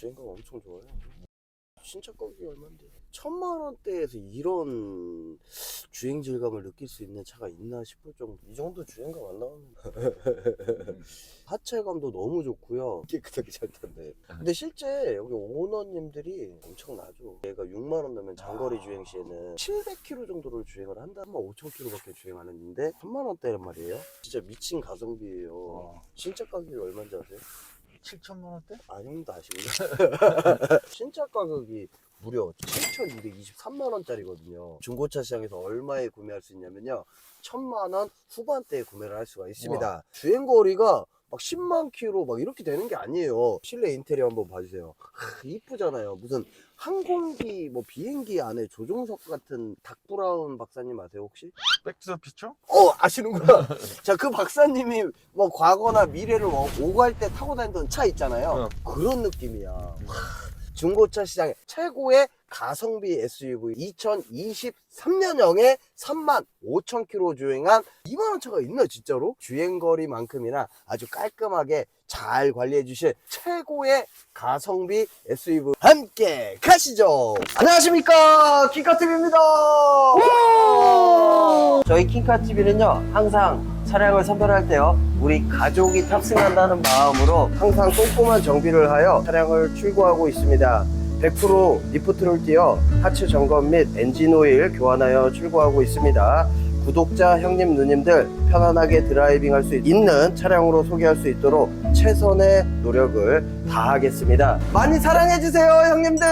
주행감 엄청 좋아요. 신차 가격이 얼마인데? 천만 원대에서 이런 주행 질감을 느낄 수 있는 차가 있나 싶을 정도. 이 정도 주행감 안 나오는. 하체감도 너무 좋고요. 깨끗하게 잘 탄대. 근데 실제 여기 오너님들이 엄청나죠. 얘가 6만 원 넣으면 장거리 주행 시에는 700km 정도를 주행을 한다. 3만 5천 km밖에 주행 안 했는데 3만 원대란 말이에요. 진짜 미친 가성비예요. 어. 신차 가격이 얼마인지 아세요? 7천만 원대? 아 형도 아시군요. 신차 가격이 무려 7,223만 원짜리거든요. 중고차 시장에서 얼마에 구매할 수 있냐면요. 1,000만 원 후반대에 구매를 할 수가 있습니다. 우와. 주행 거리가 막 10만 킬로 막 이렇게 되는 게 아니에요. 실내 인테리어 한번 봐주세요. 크, 이쁘잖아요. 무슨 항공기 뭐 비행기 안에 조종석 같은 닥브라운 박사님 아세요 혹시? 백투더 피처? 어 아시는구나. 자 그 박사님이 뭐 과거나 미래를 뭐 오갈 때 타고 다니던 차 있잖아요. 어. 그런 느낌이야. 와, 중고차 시장의 최고의 가성비 SUV 2023년형에 3만 5천 킬로 주행한 2만 원 차가 있나 진짜로? 주행거리만큼이나 아주 깔끔하게 잘 관리해 주실 최고의 가성비 SUV 함께 가시죠. 안녕하십니까 킹카TV입니다. 저희 킹카TV는요 항상 차량을 선별할 때요 우리 가족이 탑승한다는 마음으로 항상 꼼꼼한 정비를 하여 차량을 출고하고 있습니다 100% 리프트를 띄어 하체 점검 및 엔진 오일 교환하여 출고하고 있습니다. 구독자 형님 누님들 편안하게 드라이빙 할 수 있는 차량으로 소개할 수 있도록 최선의 노력을 다하겠습니다. 많이 사랑해주세요 형님들!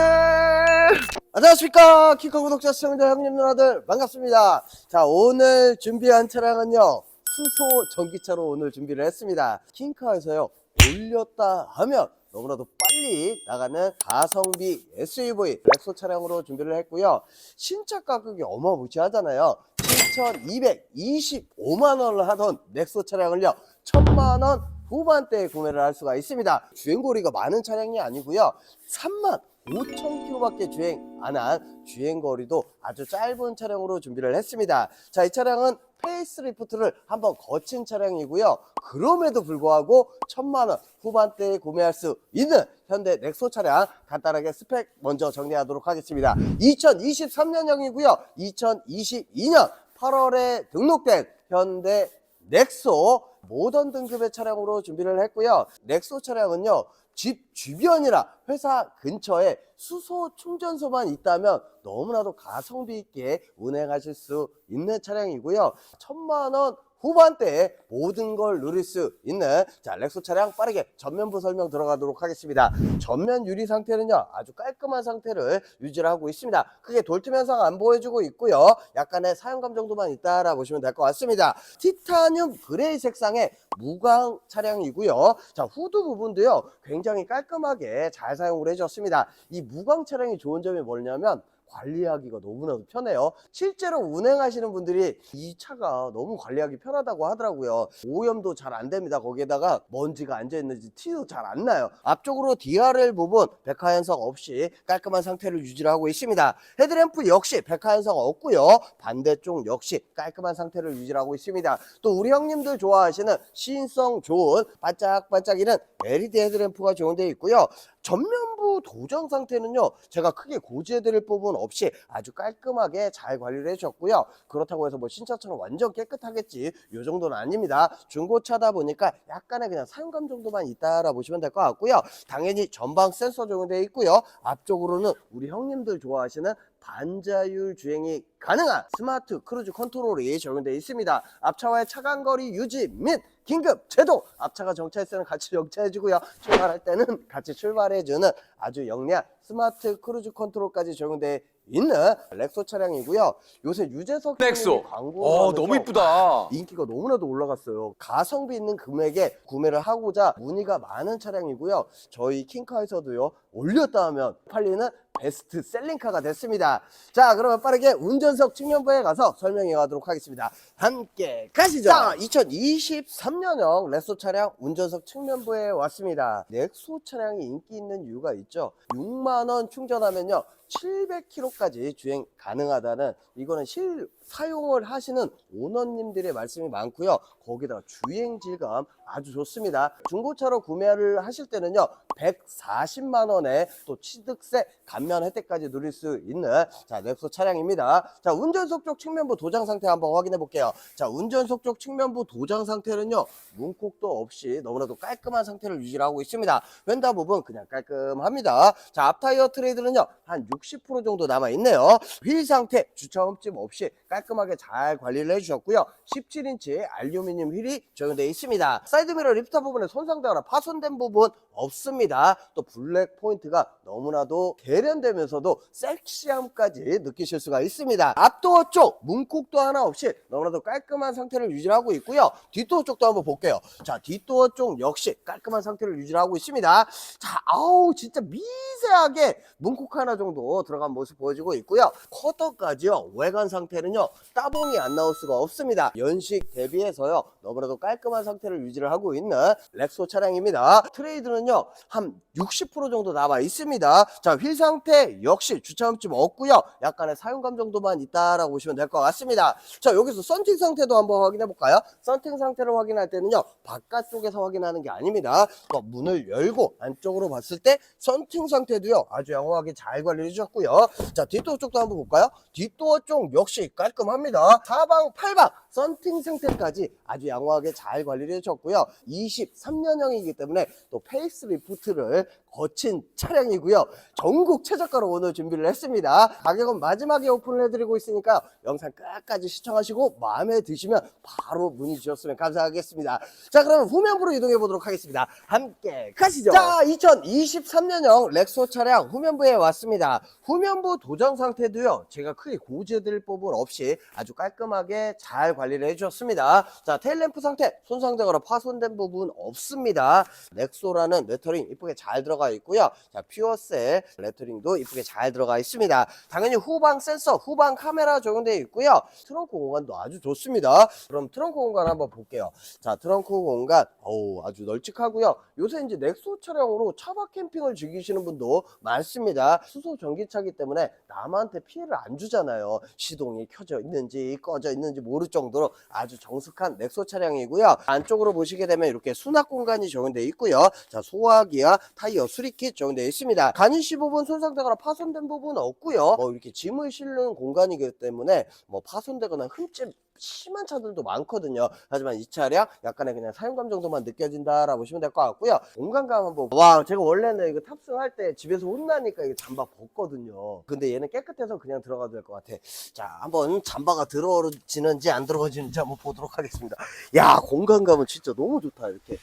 안녕하십니까? 키커 구독자 시청자 형님 누나들 반갑습니다. 자 오늘 준비한 차량은요 수소 전기차로 오늘 준비를 했습니다. 킹카에서요 올렸다 하면 너무나도 빨리 나가는 가성비 SUV 렉소 차량으로 준비를 했고요. 신차 가격이 어마무시하잖아요. 7,225만 원을 하던 넥소 차량을요 1,000만 원 후반대에 구매를 할 수가 있습니다. 주행거리가 많은 차량이 아니고요 3만 5,000km밖에 주행 안 한 주행거리도 아주 짧은 차량으로 준비를 했습니다. 자, 이 차량은 페이스리프트를 한번 거친 차량이고요. 그럼에도 불구하고 천만 원 후반대에 구매할 수 있는 현대 넥소 차량 간단하게 스펙 먼저 정리하도록 하겠습니다. 2023년형이고요. 2022년 8월에 등록된 현대 넥소 모던 등급의 차량으로 준비를 했고요. 넥소 차량은요. 집 주변이나 회사 근처에 수소 충전소만 있다면 너무나도 가성비 있게 운행하실 수 있는 차량이고요. 천만 원 후반대에 모든 걸 누릴 수 있는 자 렉소 차량 빠르게 전면부 설명 들어가도록 하겠습니다. 전면 유리 상태는요 아주 깔끔한 상태를 유지를 하고 있습니다. 크게 돌틈 현상 안 보여주고 있고요. 약간의 사용감 정도만 있다라 보시면 될 것 같습니다. 티타늄 그레이 색상의 무광 차량이고요. 자 후드 부분도요 굉장히 깔끔하게 잘 사용을 해줬습니다. 이 무광 차량이 좋은 점이 뭐냐면 관리하기가 너무나도 편해요. 실제로 운행하시는 분들이 이 차가 너무 관리하기 편하다고 하더라고요. 오염도 잘 안 됩니다. 거기에다가 먼지가 앉아 있는지 티도 잘 안 나요. 앞쪽으로 DRL 부분 백화 현상 없이 깔끔한 상태를 유지를 하고 있습니다. 헤드램프 역시 백화 현상 없고요. 반대쪽 역시 깔끔한 상태를 유지를 하고 있습니다. 또 우리 형님들 좋아하시는 시인성 좋은 반짝반짝이는 LED 헤드램프가 적용되어 있고요. 전면 부 도장 상태는요 제가 크게 고지해드릴 부분 없이 아주 깔끔하게 잘 관리를 해주셨고요. 그렇다고 해서 뭐 신차처럼 완전 깨끗하겠지 이 정도는 아닙니다. 중고차다 보니까 약간의 그냥 사용감 정도만 있다라 보시면 될 것 같고요. 당연히 전방 센서 적용되어 있고요. 앞쪽으로는 우리 형님들 좋아하시는 반자율 주행이 가능한 스마트 크루즈 컨트롤이 적용되어 있습니다. 앞차와의 차간 거리 유지 및 긴급 제동 앞차가 정차했을 때는 같이 정차해주고요. 출발할 때는 같이 출발해주는 아주 영리한 스마트 크루즈 컨트롤까지 적용되어 있는 렉소 차량이고요. 요새 유재석. 형님이 광고 어 너무 이쁘다. 인기가 너무나도 올라갔어요. 가성비 있는 금액에 구매를 하고자 문의가 많은 차량이고요. 저희 킹카에서도요, 올렸다 하면 팔리는 베스트 셀링카가 됐습니다. 자, 그러면 빠르게 운전석 측면부에 가서 설명해 가도록 하겠습니다. 함께 가시죠. 자, 2023년형 렉소 차량 운전석 측면부에 왔습니다. 렉소 차량이 인기 있는 이유가 있죠. 6만원 충전하면요. 700km까지 주행 가능하다는 이거는 실 사용을 하시는 오너님들의 말씀이 많고요. 거기다가 주행 질감 아주 좋습니다. 중고차로 구매를 하실 때는요, 140만 원에 또 취득세 감면 혜택까지 누릴 수 있는 자 넥소 차량입니다. 자 운전석 쪽 측면부 도장 상태 한번 확인해 볼게요. 자 운전석 쪽 측면부 도장 상태는요 문콕도 없이 너무나도 깔끔한 상태를 유지를 하고 있습니다. 휀다 부분 그냥 깔끔합니다. 자 앞타이어 트레이드는요 한 60% 정도 남아 있네요. 휠 상태 주차 흠집 없이 깔 끔하게 잘 관리를 해주셨고요. 17인치 알루미늄 휠이 적용되어 있습니다. 사이드미러 리프터 부분에 손상되거나 파손된 부분 없습니다. 또 블랙 포인트가 너무나도 개련되면서도 섹시함까지 느끼실 수가 있습니다. 앞도어 쪽 문콕도 하나 없이 너무나도 깔끔한 상태를 유지하고 있고요. 뒷도어 쪽도 한번 볼게요. 자, 뒷도어 쪽 역시 깔끔한 상태를 유지하고 있습니다. 자, 아우 진짜 미세하게 문콕 하나 정도 들어간 모습 보여지고 있고요. 커터까지요. 외관 상태는요. 따봉이 안 나올 수가 없습니다. 연식 대비해서요. 너무나도 깔끔한 상태를 유지를 하고 있는 렉소 차량입니다. 트레이드는 요. 한 60% 정도 남아 있습니다. 자, 휠 상태 역시 주차 흠집 없고요. 약간의 사용감 정도만 있다라고 보시면 될 것 같습니다. 자, 여기서 썬팅 상태도 한번 확인해 볼까요? 썬팅 상태를 확인할 때는요. 바깥쪽에서 확인하는 게 아닙니다. 또 문을 열고 안쪽으로 봤을 때 썬팅 상태도요. 아주 양호하게 잘 관리해 주셨고요. 자, 뒷도어 쪽도 한번 볼까요? 뒷도어 쪽 역시 깔끔합니다. 사방, 팔방 썬팅 상태까지 아주 양호하게 잘 관리를 해주셨고요. 23년형이기 때문에 또 페이스 리프트를 거친 차량이고요. 전국 최저가로 오늘 준비를 했습니다. 가격은 마지막에 오픈을 해드리고 있으니까 영상 끝까지 시청하시고 마음에 드시면 바로 문의 주셨으면 감사하겠습니다. 자, 그러면 후면부로 이동해 보도록 하겠습니다. 함께 가시죠. 자, 2023년형 렉소 차량 후면부에 왔습니다. 후면부 도장 상태도요, 제가 크게 고지해드릴 부분 없이 아주 깔끔하게 잘 관리를 해주셨습니다. 자, 테일램프 상태 손상되거나 파손된 부분 없습니다. 렉소라는 레터링 이쁘게 잘 들어가 있고요. 자, 퓨어셀 레터링도 이쁘게 잘 들어가 있습니다. 당연히 후방 센서, 후방 카메라 적용되어 있고요. 트렁크 공간도 아주 좋습니다. 그럼 트렁크 공간 한번 볼게요. 자, 트렁크 공간, 어우, 아주 널찍하고요. 요새 이제 넥소 차량으로 차박 캠핑을 즐기시는 분도 많습니다. 수소 전기차기 때문에 남한테 피해를 안 주잖아요. 시동이 켜져 있는지 꺼져 있는지 모를 정도로 아주 정숙한 넥소 차량이고요. 안쪽으로 보시게 되면 이렇게 수납 공간이 적용되어 있고요. 자, 소화기와 타이어 수리킷 적용되어 있습니다. 간이시 부분 손상되거나 파손된 부분은 없고요. 뭐 이렇게 짐을 실는 공간이기 때문에 뭐 파손되거나 흠집 심한 차들도 많거든요. 하지만 이 차량 약간의 그냥 사용감 정도만 느껴진다라고 보시면 될 것 같고요. 공간감 한번 와 제가 원래는 이거 탑승할 때 집에서 혼나니까 이거 잠바 벗거든요. 근데 얘는 깨끗해서 그냥 들어가도 될 것 같아. 자 한번 잠바가 들어지는지 안 들어지는지 한번 보도록 하겠습니다. 야 공간감은 진짜 너무 좋다 이렇게.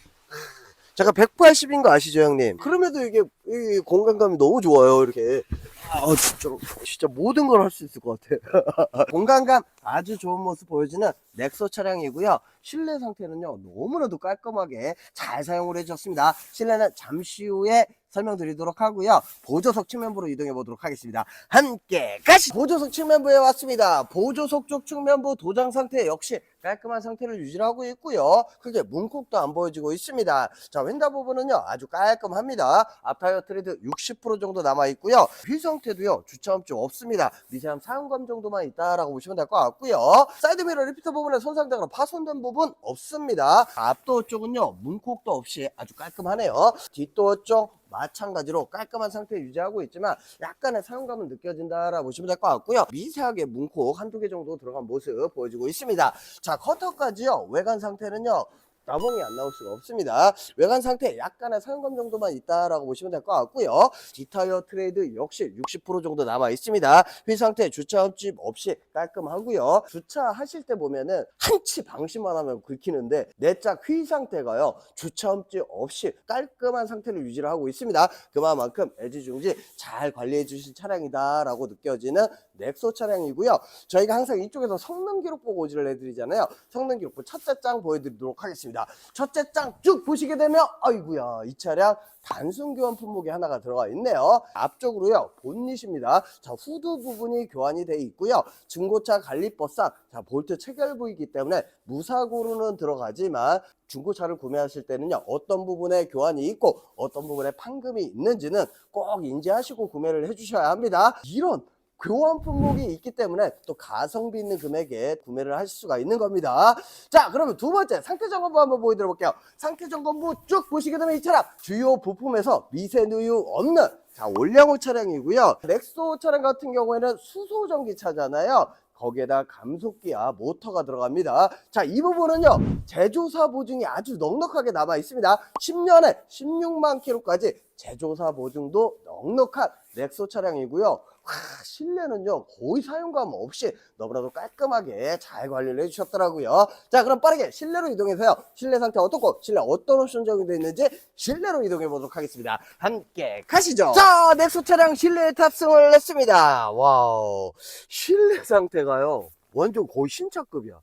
제가 180인 거 아시죠 형님? 그럼에도 이게 이 공간감이 너무 좋아요 이렇게. 아 진짜 진짜 모든 걸 할 수 있을 것 같아. 공간감 아주 좋은 모습 보여주는 넥소 차량이고요. 실내 상태는요 너무나도 깔끔하게 잘 사용을 해주셨습니다. 실내는 잠시 후에 설명드리도록 하고요. 보조석 측면부로 이동해 보도록 하겠습니다. 함께 가시. 보조석 측면부에 왔습니다. 보조석 쪽 측면부 도장 상태 역시 깔끔한 상태를 유지하고 있고요. 크게 문콕도 안 보여지고 있습니다. 자 휀다 부분은요 아주 깔끔합니다. 앞타이어 트레드 60% 정도 남아 있고요. 휠 상태도요 주차 흠집 없습니다. 미세한 사용감 정도만 있다라고 보시면 될 것 같고요. 사이드미러 리피터 부분에 손상되거나 파손된 부분 없습니다. 앞도어 쪽은요 문콕도 없이 아주 깔끔하네요. 뒷도어 쪽 마찬가지로 깔끔한 상태 유지하고 있지만 약간의 사용감은 느껴진다라고 보시면 될 것 같고요. 미세하게 문콕 한두 개 정도 들어간 모습 보여지고 있습니다. 자 커터까지요 외관 상태는요 나봉이 안 나올 수가 없습니다. 외관 상태 약간의 사용감 정도만 있다라고 보시면 될 것 같고요. 뒷타이어 트레이드 역시 60% 정도 남아 있습니다. 휠 상태 주차 흠집 없이 깔끔하고요. 주차하실 때 보면은 한치 방심만 하면 긁히는데 내짝 휠 상태가요. 주차 흠집 없이 깔끔한 상태를 유지를 하고 있습니다. 그만큼 애지중지 잘 관리해 주신 차량이다라고 느껴지는 넥소 차량이고요. 저희가 항상 이쪽에서 성능 기록부 고지를 해드리잖아요. 성능 기록부 첫째 장 보여드리도록 하겠습니다. 첫째 장 쭉 보시게 되면 아이구야 이 차량 단순 교환 품목이 하나가 들어가 있네요. 앞쪽으로요 본닛입니다. 자 후드 부분이 교환이 돼 있고요. 중고차 갈리버상 자 볼트 체결 부이기 때문에 무사고로는 들어가지만 중고차를 구매하실 때는요 어떤 부분에 교환이 있고 어떤 부분에 판금이 있는지는 꼭 인지하시고 구매를 해주셔야 합니다. 이런 교환 품목이 있기 때문에 또 가성비 있는 금액에 구매를 하실 수가 있는 겁니다. 자, 그러면 두 번째 상태 점검부 한번 보여드려 볼게요. 상태 점검부 쭉 보시게 되면 이 차량 주요 부품에서 미세 누유 없는 자, 올량호 차량이고요. 넥소 차량 같은 경우에는 수소 전기차잖아요. 거기에다 감속기와 모터가 들어갑니다. 자, 이 부분은요, 제조사 보증이 아주 넉넉하게 남아 있습니다. 10년에 16만 킬로까지 제조사 보증도 넉넉한 넥소 차량이고요. 와, 실내는요, 거의 사용감 없이 너무나도 깔끔하게 잘 관리를 해주셨더라고요. 자, 그럼 빠르게 실내로 이동해서요. 실내 상태 어떻고, 실내 어떤 옵션 적용되어 있는지 실내로 이동해 보도록 하겠습니다. 함께 가시죠. 자, 넥소 차량 실내에 탑승을 했습니다. 와우. 실내 상태가요. 완전 거의 신차급이야.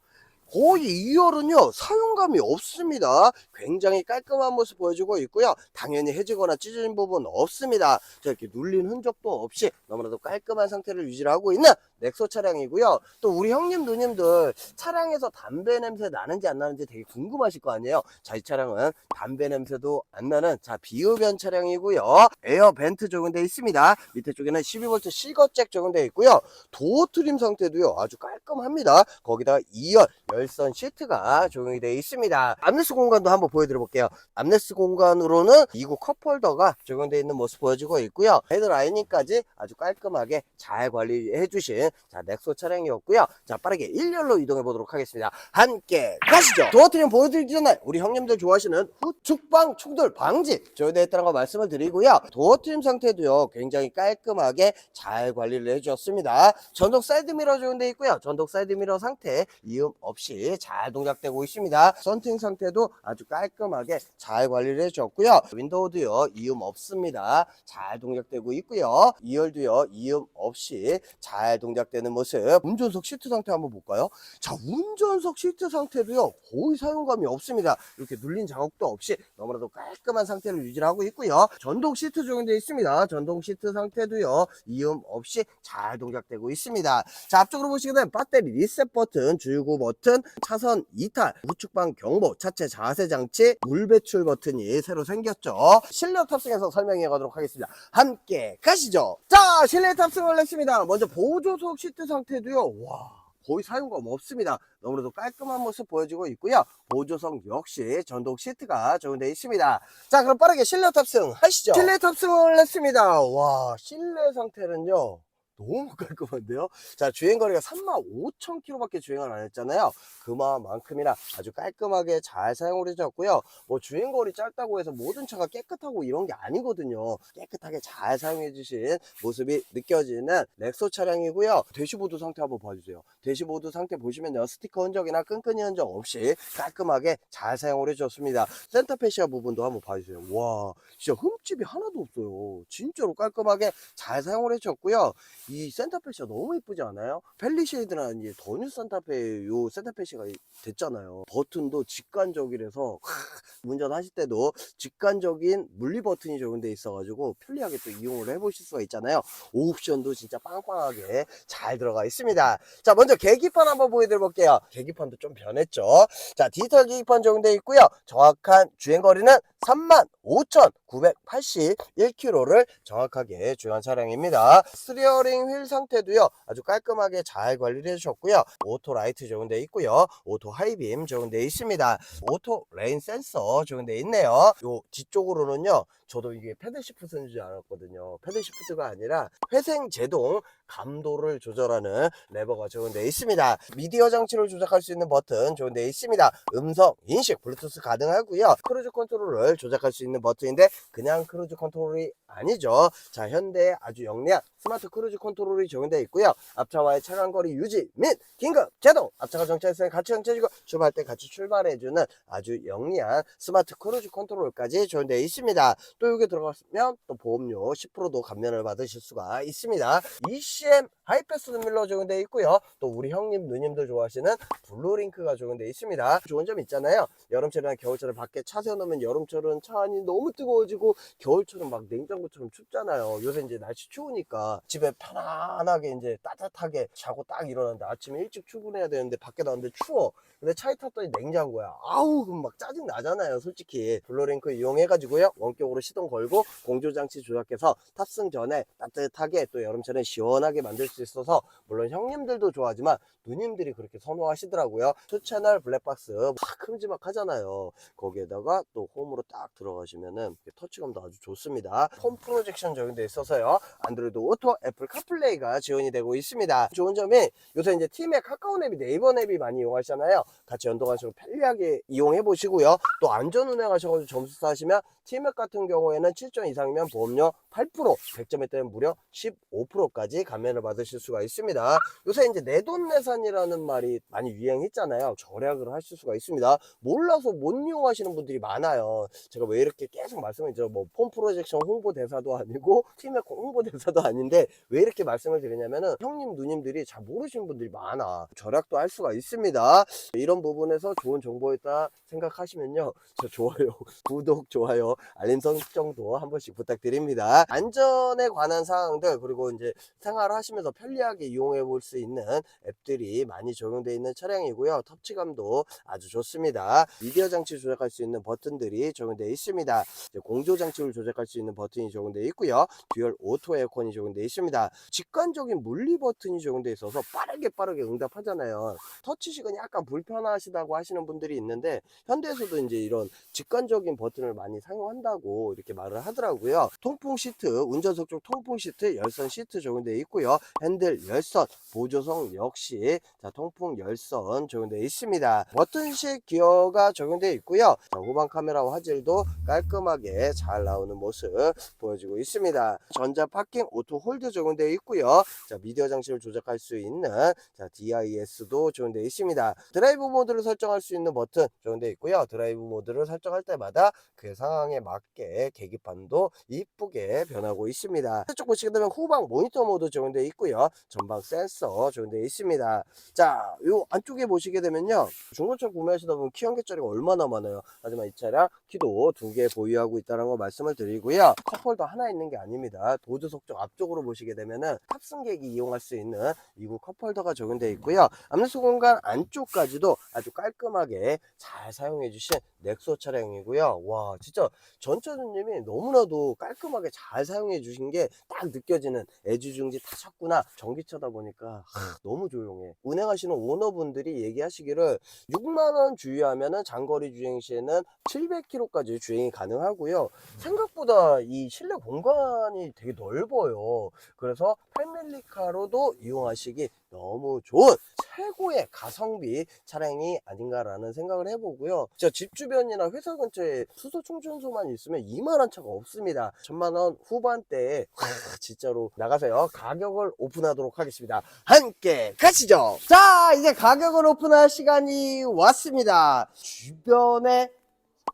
거의 2열은요 사용감이 없습니다. 굉장히 깔끔한 모습 보여주고 있고요. 당연히 해지거나 찢어진 부분 없습니다. 자, 이렇게 눌린 흔적도 없이 너무나도 깔끔한 상태를 유지하고 있는 넥소 차량이고요. 또 우리 형님 누님들 차량에서 담배 냄새 나는지 안 나는지 되게 궁금하실 거 아니에요? 자 이 차량은 담배 냄새도 안 나는 자 비흡연 차량이고요. 에어 벤트 적용되어 있습니다. 밑에 쪽에는 12V 실거잭 적용되어 있고요. 도어 트림 상태도요 아주 깔끔합니다. 거기다가 2열 열선 시트가 적용이 되어 있습니다. 암레스 공간도 한번 보여드려 볼게요. 암레스 공간으로는 2구 컵홀더가 적용되어 있는 모습 보여주고 있고요. 헤드 라이닝까지 아주 깔끔하게 잘 관리해 주신 자 넥소 차량이었고요. 자 빠르게 1열로 이동해 보도록 하겠습니다. 함께 가시죠. 도어 트림 보여드리기 전에 우리 형님들 좋아하시는 후축방 충돌 방지 적용되어 거 말씀을 드리고요. 도어 트림 상태도요 굉장히 깔끔하게 잘 관리를 해주었습니다. 전동 사이드미러 적용되어 있고요. 전동 사이드미러 상태 이음 없이 잘 동작되고 있습니다. 썬팅 상태도 아주 깔끔하게 잘 관리를 해주었고요. 윈도우도요 이음 없습니다. 잘 동작되고 있고요. 2열도요 이음 없이 잘 동작되는 모습. 운전석 시트 상태 한번 볼까요? 자 운전석 시트 상태도요 거의 사용감이 없습니다. 이렇게 눌린 자국도 없이 너무나도 깔끔한 상태를 유지하고 있고요. 전동 시트 적용되어 있습니다. 전동 시트 상태도요 이음 없이 잘 동작되고 있습니다. 자 앞쪽으로 보시게 되면 배터리 리셋 버튼 주유구 버튼 차선 이탈 우측방 경보 차체 자세 장치 물 배출 버튼이 새로 생겼죠 실내 탑승해서 설명해 가도록 하겠습니다 함께 가시죠 자 실내 탑승을 했습니다 먼저 보조석 시트 상태도요 와 거의 사용감 없습니다. 너무나도 깔끔한 모습 보여주고 있고요. 보조석 역시 전동 시트가 적용되어 있습니다. 자, 그럼 빠르게 실내 탑승 하시죠. 실내 탑승을 했습니다. 와, 실내 상태는요. 너무 깔끔한데요? 자, 주행거리가 35,000km밖에 주행을 안 했잖아요. 그만큼이나 아주 깔끔하게 잘 사용을 해줬고요. 뭐 주행거리 짧다고 해서 모든 차가 깨끗하고 이런 게 아니거든요. 깨끗하게 잘 사용해 주신 모습이 느껴지는 넥소 차량이고요. 대시보드 상태 한번 봐주세요. 대시보드 상태 보시면요. 스티커 흔적이나 끈끈이 흔적 없이 깔끔하게 잘 사용을 해줬습니다. 센터페시아 부분도 한번 봐주세요. 와, 진짜 흠집이 하나도 없어요. 진짜로 깔끔하게 잘 사용을 해줬고요. 이 센터페시가 너무 이쁘지 않아요? 펠리쉐이드라는 이제 더뉴 센터페 요 센터페시가 됐잖아요. 버튼도 직관적이라서 운전하실 때도 직관적인 물리 버튼이 적용돼 있어가지고 편리하게 또 이용을 해보실 수가 있잖아요. 옵션도 진짜 빵빵하게 잘 들어가 있습니다. 자, 먼저 계기판 한번 보여드려 볼게요. 계기판도 좀 변했죠. 자, 디지털 계기판 적용돼 있고요. 정확한 주행거리는 35,981km를 정확하게 주행한 차량입니다. 스티어링 휠 상태도요. 아주 깔끔하게 잘 관리를 해주셨고요. 오토 라이트 적용되어 있고요. 오토 하이빔 적용되어 있습니다. 오토 레인 센서 적용되어 있네요. 요 뒤쪽으로는요. 저도 이게 패드 시프트인 줄 알았거든요. 패드 시프트가 아니라 회생 제동 감도를 조절하는 레버가 적용되어 있습니다. 미디어 장치를 조작할 수 있는 버튼 적용되어 있습니다. 음성 인식 블루투스 가능하고요. 크루즈 컨트롤을 조작할 수 있는 버튼인데 그냥 크루즈 컨트롤이 아니죠. 자, 현대의 아주 영리한 스마트 크루즈 컨트롤이 적용되어 있고요. 앞차와의 차간 거리 유지 및 긴급 제동, 앞차가 정차했을 때 같이 정차해주고 출발할 때 같이 출발해주는 아주 영리한 스마트 크루즈 컨트롤까지 적용되어 있습니다. 또 여기 들어가면 또 보험료 10%도 감면을 받으실 수가 있습니다. ECM 하이패스 밀러 적용되어 있고요. 또 우리 형님, 누님들 좋아하시는 블루링크가 적용되어 있습니다. 좋은 점 있잖아요. 여름철이나 겨울철에 밖에 차 세워놓으면 여름철 은 차 안이 너무 뜨거워지고 겨울철은 막 냉장고처럼 춥잖아요. 요새 이제 날씨 추우니까 집에 편안하게 이제 따뜻하게 자고 딱 일어났는데 아침에 일찍 출근해야 되는데 밖에 나왔는데 추워. 근데 차에 탔더니 냉장고야. 아우, 그럼 막 짜증 나잖아요, 솔직히. 블루링크 이용해가지고요. 원격으로 시동 걸고 공조장치 조작해서 탑승 전에 따뜻하게 또 여름철에 시원하게 만들 수 있어서 물론 형님들도 좋아하지만 누님들이 그렇게 선호하시더라고요. 투채널 블랙박스 막 큼지막하잖아요. 거기에다가 또 홈으로 딱 들어가시면은 터치감도 아주 좋습니다. 홈 프로젝션 적용돼 있어서요. 안드로이드 오토, 애플 카플레이가 지원이 되고 있습니다. 좋은 점이 요새 이제 팀의 카카오 앱이 네이버 앱이 많이 이용하시잖아요. 같이 연동하시고 편리하게 이용해 보시고요. 또 안전 운행하셔가지고 점수 쌓으시면 팀앱 같은 경우에는 7점 이상이면 보험료 8%, 100점에 따면 무려 15%까지 감면을 받으실 수가 있습니다. 요새 이제 내돈내산이라는 말이 많이 유행했잖아요. 절약을 하실 수가 있습니다. 몰라서 못 이용하시는 분들이 많아요. 제가 왜 이렇게 계속 말씀을 드려 뭐폼 프로젝션 홍보 대사도 아니고 팀의 홍보 대사도 아닌데 왜 이렇게 말씀을 드리냐면은 형님 누님들이 잘 모르시는 분들이 많아. 절약도 할 수가 있습니다. 이런 부분에서 좋은 정보였다 생각하시면요. 저 좋아요, 구독, 좋아요, 알림 설정도 한 번씩 부탁드립니다. 안전에 관한 사항들 그리고 이제 생활하시면서 편리하게 이용해 볼 수 있는 앱들이 많이 적용되어 있는 차량이고요. 터치감도 아주 좋습니다. 미디어 장치 조작할 수 있는 버튼들이 적용되어 있습니다. 공조 장치를 조작할 수 있는 버튼이 적용되어 있고요. 듀얼 오토 에어컨이 적용되어 있습니다. 직관적인 물리 버튼이 적용되어 있어서 빠르게 빠르게 응답하잖아요. 터치식은 약간 불편하시다고 하시는 분들이 있는데 현대에서도 이제 이런 직관적인 버튼을 많이 사용 한다고 이렇게 말을 하더라고요. 통풍 시트, 운전석 쪽 통풍 시트, 열선 시트 적용되어 있고요. 핸들, 열선, 보조석 역시 자, 통풍 열선 적용되어 있습니다. 버튼식 기어가 적용되어 있고요. 자, 후방 카메라와 화질도 깔끔하게 잘 나오는 모습 보여지고 있습니다. 전자 파킹 오토 홀드 적용되어 있고요. 자, 미디어 장치를 조작할 수 있는 자, DIS도 적용되어 있습니다. 드라이브 모드를 설정할 수 있는 버튼 적용되어 있고요. 드라이브 모드를 설정할 때마다 그 상황에 맞게 계기판도 이쁘게 변하고 있습니다. 이쪽 보시게 되면 후방 모니터 모드 적용되어 있고요. 전방 센서 적용되어 있습니다. 자, 요 안쪽에 보시게 되면요. 중고차 구매하시다 보면 키 한 개짜리가 얼마나 많아요. 하지만 이 차량 키도 두 개 보유하고 있다는 거 말씀을 드리고요. 컵홀더 하나 있는 게 아닙니다. 보조석 쪽 앞쪽으로 보시게 되면은 탑승객이 이용할 수 있는 이구 컵홀더가 적용되어 있고요. 암수 공간 안쪽까지도 아주 깔끔하게 잘 사용해 주신 넥소 차량이고요. 와, 진짜 전차주님이 너무나도 깔끔하게 잘 사용해 주신 게 딱 느껴지는 애지중지 다 샀구나. 전기차다 보니까 하, 너무 조용해. 운행하시는 오너분들이 얘기하시기를 6만 원 주유하면은 장거리 주행 시에는 700km까지 주행이 가능하고요. 생각보다 이 실내 공간이 되게 넓어요. 그래서 패밀리카로도 이용하시기 너무 좋은 최고의 가성비 차량이 아닌가라는 생각을 해보고요. 진짜 집 주변이나 회사 근처에 수소 충전소만 있으면 이만한 차가 없습니다. 천만 원 후반대에 하, 진짜로 나가세요. 가격을 오픈하도록 하겠습니다. 함께 가시죠. 자, 이제 가격을 오픈할 시간이 왔습니다. 주변에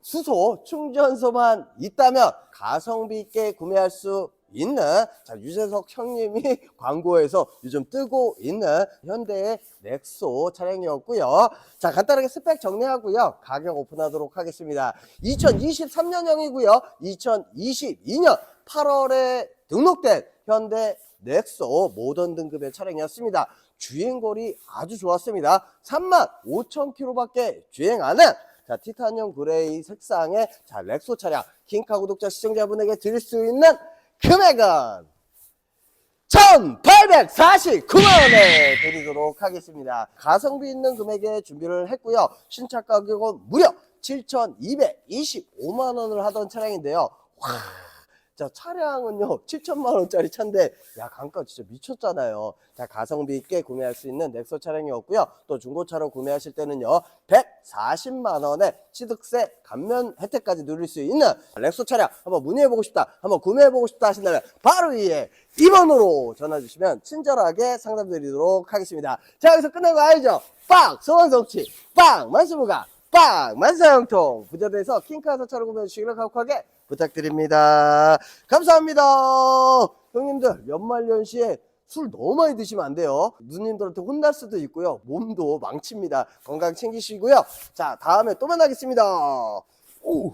수소 충전소만 있다면 가성비 있게 구매할 수 있는 자 유재석 형님이 광고에서 요즘 뜨고 있는 현대의 넥소 차량이었고요. 자 간단하게 스펙 정리하고요. 가격 오픈하도록 하겠습니다. 2023년형이고요. 2022년 8월에 등록된 현대 넥소 모던 등급의 차량이었습니다. 주행거리 아주 좋았습니다. 3만 5천 킬로밖에 주행 안한 자, 티타늄 그레이 색상의 자, 렉소 차량 킹카 구독자 시청자분에게 드릴 수 있는 금액은 1,849만원에 드리도록 하겠습니다. 가성비 있는 금액에 준비를 했고요. 신차 가격은 무려 7,225만원을 하던 차량인데요. 와, 자, 차량은요, 7천만 원짜리 차인데, 야, 강가 진짜 미쳤잖아요. 자, 가성비 있게 구매할 수 있는 넥소 차량이었고요. 또 중고차로 구매하실 때는요, 140만원에 취득세 감면 혜택까지 누릴 수 있는 렉소 차량 한번 문의해보고 싶다, 한번 구매해보고 싶다 하신다면, 바로 위에 2번으로 전화주시면 친절하게 상담드리도록 하겠습니다. 자, 여기서 끝난 거 알죠? 빵! 소원 성취! 빵! 만수무가! 빵! 만사형통! 부자대에서 킹카사 차를 구매해 주시기를 강력하게 부탁드립니다. 감사합니다. 형님들, 연말연시에 술 너무 많이 드시면 안 돼요. 누님들한테 혼날 수도 있고요. 몸도 망칩니다. 건강 챙기시고요. 자, 다음에 또 만나겠습니다. 오.